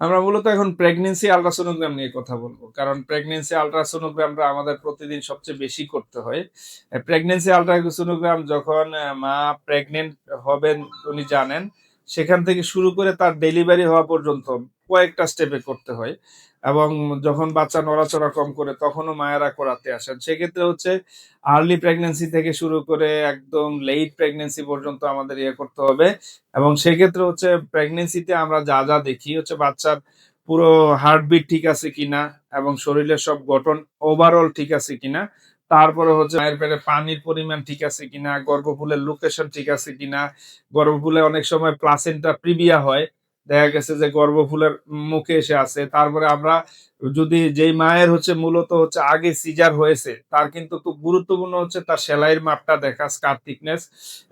আমরা মূলত এখন প্রেগনেন্সি আল্ট্রাসোনোগ্রাম নিয়ে কথা বলব। কারণ প্রেগনেন্সি আল্ট্রাসোনোগ্রামটা আমাদের প্রতিদিন সবচেয়ে বেশি করতে হয়। প্রেগনেন্সি আল্ট্রাসোনোগ্রাম যখন মা প্রেগনেন্ট হবেন, উনি জানেন, সেখান থেকে শুরু করে তার ডেলিভারি হওয়া পর্যন্ত কয়েকটা স্টেপে করতে হয়। এবং যখন বাচ্চা নড়াচড়া কম করে তখনও মায়েরা করাতে আসেন। সেক্ষেত্রে হচ্ছে আর্লি প্রেগনেন্সি থেকে শুরু করে একদম লেট প্রেগনেন্সি পর্যন্ত আমাদের ইয়ে করতে হবে। এবং সেক্ষেত্রে হচ্ছে প্রেগনেন্সিতে আমরা যা যা দেখি হচ্ছে বাচ্চার পুরো হার্টবিট ঠিক আছে কিনা এবং শরীরের সব গঠন ওভারঅল ঠিক আছে কিনা। তারপরে হচ্ছে মায়ের পেটে পানির পরিমাণ ঠিক আছে কিনা, গর্ভফুলের লোকেশন ঠিক আছে কিনা। গর্ভফুলে অনেক সময় প্লাসেন্টা প্রিভিয়া হয়। দেখা গেছে যে গর্ভফুলের মুখে এসে আছে। তারপরে আমরা যদি যেই মায়ের হচ্ছে মূলত হচ্ছে আগে সিজার হয়েছে, তার কিন্তু খুব গুরুত্বপূর্ণ হচ্ছে তার সেলাইয়ের মাপটা দেখা স্কার থিকনেস।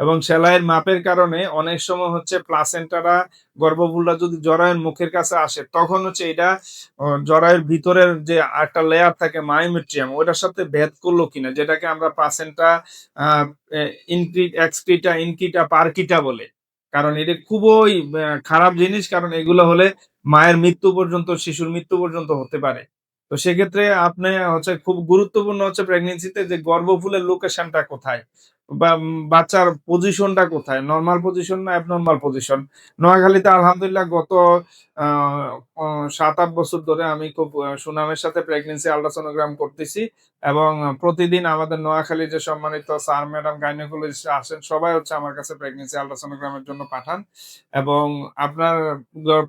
এবং সেলাইয়ের মাপের কারণে অনেক সময় হচ্ছে প্লাসেন্টারা গর্ভফুলটা যদি জরায়ের মুখের কাছে আসে, তখন হচ্ছে এটা জরায়ের ভিতরের যে একটা লেয়ার থাকে মায়োমেট্রিয়াম ওটার সাথে ভেদ করল কিনা, যেটাকে আমরা প্লাসেন্টা ইনক্রিট এক্সক্রিটা ইনকিটা পার্কিটা বলে। কারণ এটা খুবই খারাপ জিনিস, কারণ এগুলো হলে মায়ের মৃত্যু পর্যন্ত, শিশুর মৃত্যু পর্যন্ত হতে পারে। তো সেক্ষেত্রে আপনি হচ্ছে খুব গুরুত্বপূর্ণ হচ্ছে প্রেগনেন্সিতে যে গর্ভফুলের লোকেশনটা কোথায়? বাচ্চার পজিশনটা কোথায়? নর্মাল পজিশন না অ্যাবনর্মাল পজিশন নোয়াখালীতে আলহামদুলিল্লাহ গত সাত, আট বছর ধরে আমি খুব সুনামের সাথে প্রেগনেন্সি আল্ট্রাসোনোগ্রাম করতেছি এবং প্রতিদিন আমাদের নোয়াখালী যে সম্মানিত স্যার ম্যাডাম গাইনোকোলজিস্ট আসেন, সবাই হচ্ছে আমার কাছে প্রেগনেন্সি আল্ট্রাসোনোগ্রামের জন্য পাঠান এবং আপনার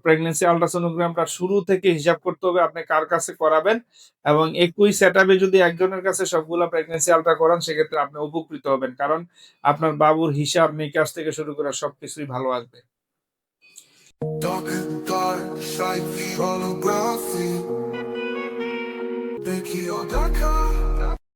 প্রেগনেন্সি আল্ট্রাসোনোগ্রামটা শুরু থেকে হিসাব করতে হবে আপনি কার কাছে করাবেন এবং একই সেট যদি একজনের কাছে সবগুলা প্রেগনেন্সি আল্ট্রা করান, সেক্ষেত্রে আপনি উপকৃত হবেন। কারণ আপনার বাবুর হিসাব নিকাশ থেকে শুরু করে সবকিছুই ভালো আসবে।